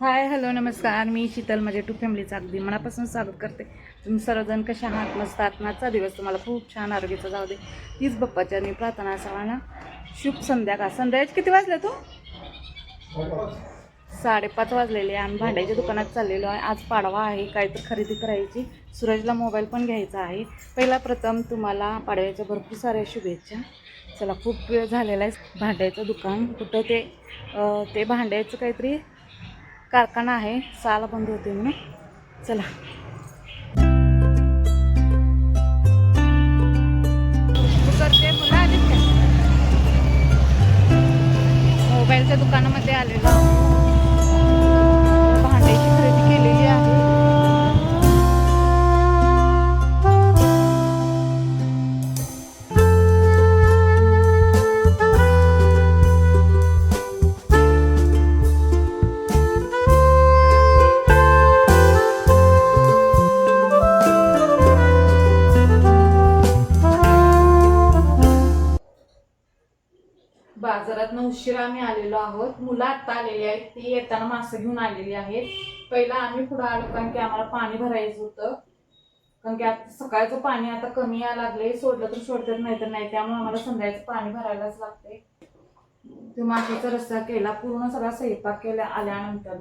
Hi hello नमस्कार. मी शीतल माझ्या to फॅमिलीचं अगदी मनापासून स्वागत करते. तुम्ही सर्वजण कशा आहात? मस्त आहात आजचा दिवस तुम्हाला खूप छान आरोग्याचा जाऊ दे. तीच बप्पाच्या मी प्रार्थना सर्वांना शुभ संध्याकाळ संध्याकाळचे किती वाजले तू? साडेपाच वाजलेले आहे. आम्ही भांड्याच्या दुकानात चाललेलो आहे. आज पाडवा आहे. काहीतरी खरेदी करायची. सूरजला मोबाईल पण घ्यायचा आहे. पहिला प्रथम तुम्हाला पाडव्याच्या भरपूर साऱ्या शुभेच्छा. चला खूप वेळ झालेला आहे भांड्याचं दुकान. कुठं ते ते भांड्याचं काहीतरी कारखाना आहे. साला बंद होते म्हणून. चला. तू करते मोबाईलच्या दुकानामध्ये आलेलो. बाजारात उशिरा आम्ही आलेलो आहोत. मुलं आत्ता आलेली आहेत. ती येताना मासे घेऊन आलेली आहेत. पहिला आम्ही पुढे आलो कारण की आम्हाला पाणी भरायचं होतं. कारण की आता सकाळचं पाणी आता कमी यायला लागले सोडलं तर सोडतात नाही तर नाही. त्यामुळे आम्हाला संध्याकाळचं पाणी भरायलाच लागते ते मातीचा रस्ता केला. पूर्ण सगळा स्वयंपाक केला आल्यानंतर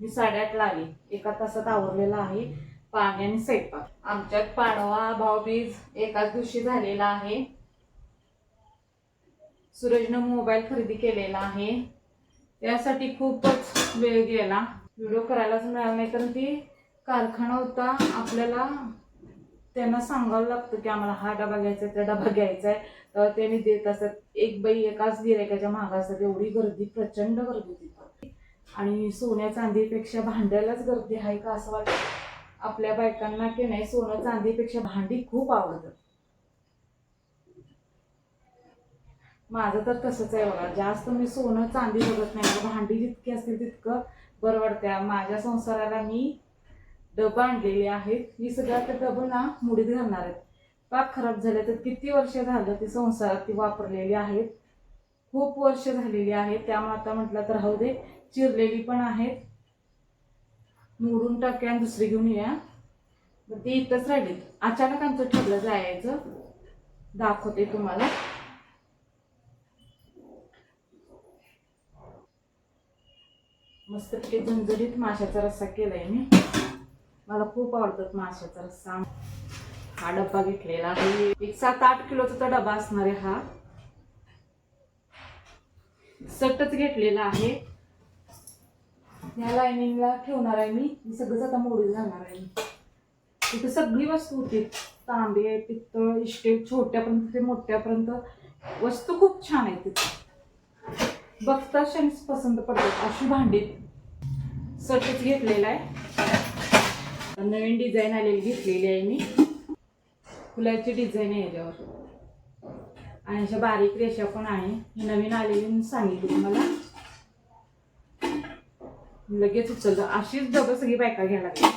मी साडेआठला आली. एका तासात आवरलेला आहे पाणी आणि स्वयंपाक. आमच्यात पाडवा भाऊबीज एकाच दिवशी झालेला आहे. सूरजनं मोबाईल खरेदी केलेला आहे. त्यासाठी खूपच वेळ गेला. व्हिडिओ करायलाच मिळाला नाही कारण ती कारखाना होता. आपल्याला त्यांना सांगावं लागतं की आम्हाला हा डबा घ्यायचा आहे, त्या डबा घ्यायचा आहे. तर त्यांनी देत असतात. एक बाई एकाच गिरायकाच्या मागं असतात. एवढी गर्दी प्रचंड गर्दी तिथं. आणि सोन्या चांदीपेक्षा भांड्यालाच गर्दी आहे का असं वाटतं. आपल्या बायकांना की नाही सोनं चांदीपेक्षा भांडी खूप आवडतात. माझं तर तसंच आहे बघा. जास्त मी सोनं चांदी बघत नाही. मला भांडी जितकी असतील तितकं बरं वाटतं माझ्या संसाराला मी डबं आणलेली आहेत. ही सगळ्या त्या डबं ना मुडीत घालणार आहेत पाक खराब झाले तर किती वर्ष झालं ती संसारात ती वापरलेली आहेत? खूप वर्ष झालेली आहेत. त्यामुळे आता म्हटलं तर राहू दे. चिरलेली पण आहेत. मोडून टाक्या आणि दुसरी घेऊन या मग ती इथंच राहिलीत अचानक आमचं ठरलं जायचं. दाखवते तुम्हाला. मस्तपैकी झणझणीत माशाचा रस्सा केलाय मी. मला खूप आवडतात माशाचा रस्सा. हा डब्बा घेतलेला आहे. एक सात आठ किलोचा डबा असणार आहे हा. सटच घेतलेला आहे. या लायनिंगला ठेवणार आहे मी. सगळंच आता मोडून जाणार आहे तिथे सगळी वस्तू होती. तांबे पित्तळ स्टील छोट्यापर्यंत ते मोठ्यापर्यंत. वस्तू खूप छान आहे तिथे. बघता शेन्स पसंत पडतात. अशी भांडी सटच घेतलेला आहे. नवीन डिझाईन आलेली घेतलेली आहे मी. फुलाची डिझाईन आहे याच्यावर. आणि अशा बारीक रेषा पण आहे. हे नवीन आलेली मी सांगितली तुम्हाला. लगेच उचलतं. अशीच डबं सगळी बायका घ्यायला लागली.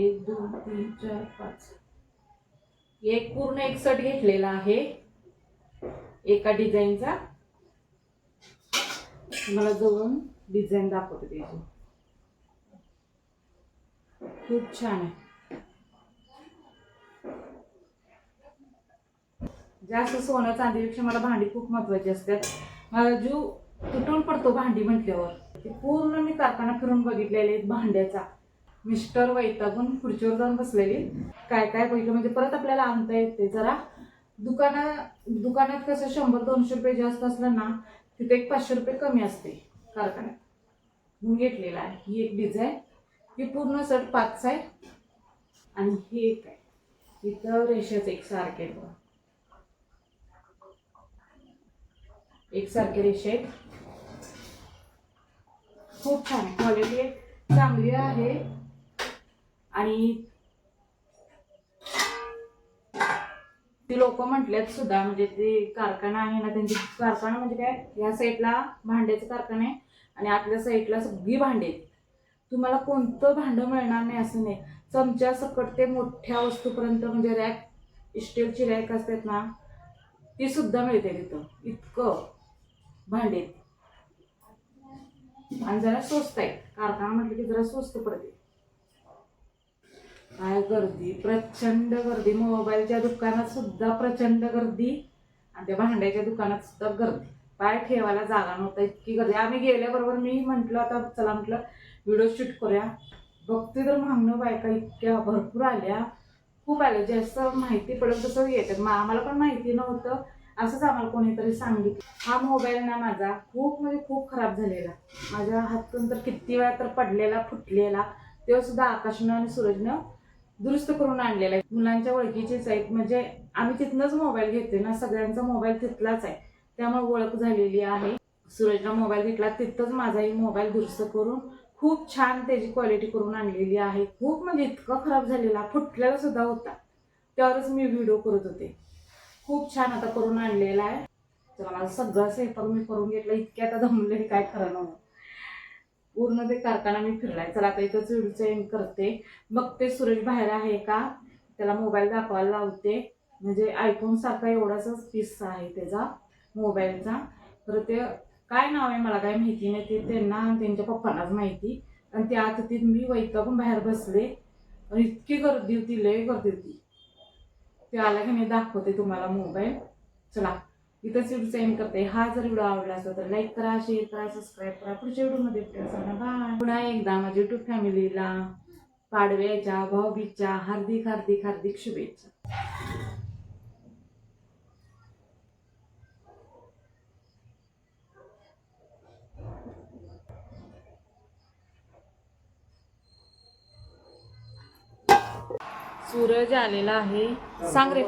एक दोन तीन चार पाच. एक पूर्ण एक सट घेतलेला आहे. एका डिझाईनचा. मला जवळून डिझाईन दाखवते त्याची खूप छान आहे. जास्त सोनं चांदीपेक्षा मला भांडी खूप महत्वाची असतात. मला जीव तुटून पडतो भांडी म्हटल्यावर ते पूर्ण मी कारखाना फिरून बघितलेले आहेत भांड्याचा. मिस्टर वैतागून खुर्चीवर जाऊन बसलेली काय काय बघितलं? म्हणजे परत आपल्याला आणता येते जरा. दुकाना दुकानात कसं शंभर दोनशे रुपये जास्त असलं ना तिथे एक पाचशे रुपये कमी असते कारखान्यात. म्हणून घेतलेला आहे. ही एक डिझाईन ही पूर्ण सट पाच आहे आणि ही एक आहे. इथं रेषेच एक सारखे बघा. एकसारखे रेषा खूप छान क्वालिटी चांगली आहे. आणि ती लोक म्हटल्यात सुद्धा म्हणजे ते कारखाना आहे ना त्यांची कारखाना म्हणजे काय या साईडला भांड्याचा कारखाना आहे आणि आतल्या साईडला सगळी भांडे आहेत. तुम्हाला कोणतं भांडं मिळणार नाही असं नाही. चमच्या सकट ते मोठ्या वस्तूपर्यंत म्हणजे रॅक स्टीलची रॅक असतात ना ती सुद्धा मिळते तिथं. इतकं भांडे आणि जरा स्वस्त आहे कारखाना म्हटलं की जरा स्वस्त पडते. काय गर्दी? प्रचंड गर्दी. मोबाईलच्या दुकानात सुद्धा प्रचंड गर्दी. आणि त्या भांड्याच्या दुकानात सुद्धा गर्दी. पाय ठेवायला जागा नव्हता इतकी गर्दी. आम्ही गेल्याबरोबर मी म्हंटल आता चला म्हटलं व्हिडिओ शूट करूया. बघते तर मागणं बायका इतक्या भरपूर आल्या. खूप आल्या. जसं माहिती पडेल तसं येतात मग आम्हाला पण माहिती नव्हतं. असंच आम्हाला कोणीतरी सांगितलं. हा मोबाईल ना माझा खूप म्हणजे खूप खराब झालेला. माझ्या हातून तर किती वेळा तर पडलेला फुटलेला. तेव्हा सुद्धा आकाशनं आणि सूरजनं दुरुस्त करून आणलेला आहे. मुलांच्या ओळखीचेच आहेत. म्हणजे आम्ही तिथनंच मोबाईल घेतोय ना. सगळ्यांचा मोबाईल तिथलाच आहे. त्यामुळे ओळख झालेली आहे. सूरजला मोबाईल घेतला. तिथंच माझाही मोबाईल दुरुस्त करून खूप छान त्याची क्वालिटी करून आणलेली आहे. खूप म्हणजे इतका खराब झालेला फुटलेला सुद्धा होता. त्यावरच मी व्हिडिओ करत होते. खूप छान आता करून आणलेला आहे. तर मला सगळं स्वयंपाक मी करून घेतलं. इतक्या आता दमले काय खरं नव्हतं. पूर्ण ते कारखाना मी फिरलाय चला आता इथंच व्हिडिओचं एंड करते. बघते सूरज बाहेर आहे का? त्याला मोबाईल दाखवायला लावते. म्हणजे आयफोन सारखा एवढाच पीस आहे त्याचा मोबाईलचा तर ते काय नाव आहे मला काय माहिती नाही. ते त्यांना आणि त्यांच्या पप्पांनाच माहिती. आणि त्या आता ती मी वैतागून बाहेर बसले. आणि इतकी गर्दी होती लय गर्दी होती. ते आला की मी दाखवते तुम्हाला मोबाईल चला. इथंच एवढं सेंड करते. हा जर व्हिडिओ आवडला असेल तर लाईक करा शेअर करा सबस्क्राईब करा. पुढच्या व्हिडिओमध्ये भेटूया बाय पुन्हा एकदा माझ्या युट्यूब फॅमिलीला पाडव्याच्या भाऊबीजच्या हार्दिक हार्दिक हार्दिक शुभेच्छा. सूरज आलेला आहे. सांग रे.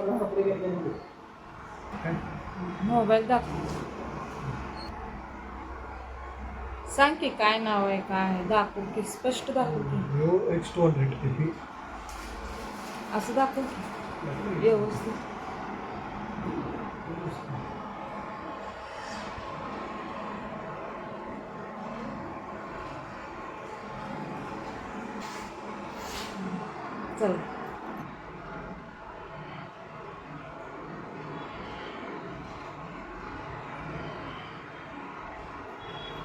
मोबाईल दाखव सांग की काय नाव आहे काय दाखव की स्पष्ट दाखव की. एक्स टू हंड्रेड असं दाखव की. व्यवस्थित चल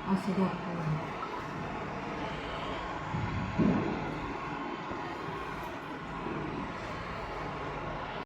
असं दाखव